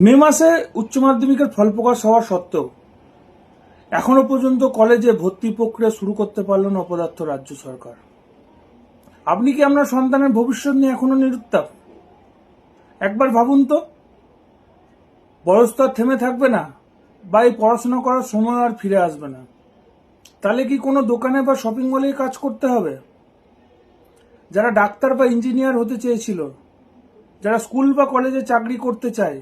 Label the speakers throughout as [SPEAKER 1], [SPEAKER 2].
[SPEAKER 1] মে মাসে উচ্চ মাধ্যমিকের ফল প্রকাশ হওয়া সত্ত্বেও এখনও পর্যন্ত কলেজে ভর্তি প্রক্রিয়া শুরু করতে পারল না অপদার্থ রাজ্য সরকার। আপনি কি আপনার সন্তানের ভবিষ্যৎ নিয়ে এখনও নিরুত্তাপ? একবার ভাবুন তো। বয়স তো থেমে থাকবে না বা এই পড়াশোনা করার সময় আর ফিরে আসবে না। তাহলে কি কোনো দোকানে বা শপিং মলেই কাজ করতে হবে? যারা ডাক্তার বা ইঞ্জিনিয়ার হতে চেয়েছিল, যারা স্কুল বা কলেজে চাকরি করতে চায়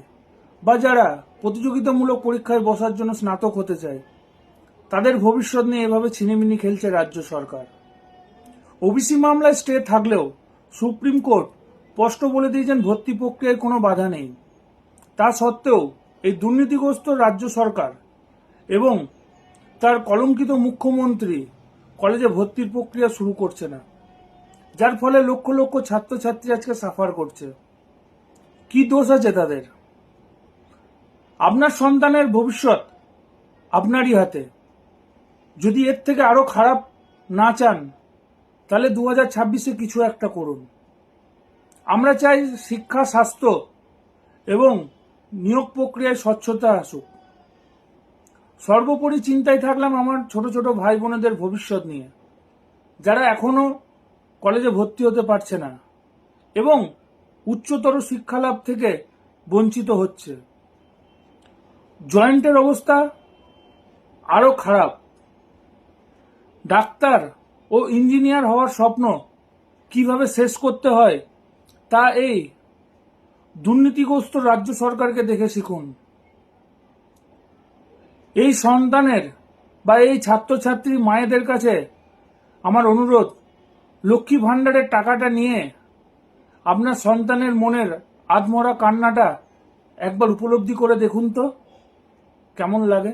[SPEAKER 1] বা যারা প্রতিযোগিতামূলক পরীক্ষায় বসার জন্য স্নাতক হতে চায়, তাদের ভবিষ্যৎ নিয়ে এভাবে ছিনিমিনি খেলছে রাজ্য সরকার। ওবিসি মামলায় স্টে থাকলেও সুপ্রিম কোর্ট স্পষ্ট বলে দিয়েছেন ভর্তি প্রক্রিয়ায় কোনো বাধা নেই। তা সত্ত্বেও এই দুর্নীতিগ্রস্ত রাজ্য সরকার এবং তার কলঙ্কিত মুখ্যমন্ত্রী কলেজে ভর্তির প্রক্রিয়া শুরু করছে না, যার ফলে লক্ষ লক্ষ ছাত্রছাত্রী আজকে সাফার করছে। কি দোষ আছে তাদের? আপনার সন্তানের ভবিষ্যৎ আপনারই হাতে। যদি এর থেকে আরও খারাপ না চান, তাহলে দু হাজার ছাব্বিশে কিছু একটা করুন। আমরা চাই শিক্ষা, স্বাস্থ্য এবং নিয়োগ প্রক্রিয়ায় স্বচ্ছতা আসুক। সর্বোপরি চিন্তায় থাকলাম আমার ছোট ছোট ভাই বোনেদের ভবিষ্যৎ নিয়ে, যারা এখনও কলেজে ভর্তি হতে পারছে না এবং উচ্চতর শিক্ষালাভ থেকে বঞ্চিত হচ্ছে। জয়েন্টের অবস্থা আরও খারাপ। ডাক্তার ও ইঞ্জিনিয়ার হওয়ার স্বপ্ন কীভাবে শেষ করতে হয়, তা এই দুর্নীতিগ্রস্ত রাজ্য সরকারকে দেখে শিখুন। এই সন্তানের বা এই ছাত্রছাত্রী মায়েদের কাছে আমার অনুরোধ, লক্ষ্মী ভাণ্ডারের টাকাটা নিয়ে আপনার সন্তানের মনের আধমরা কান্নাটা একবার উপলব্ধি করে দেখুন তো। কেমন লাগে?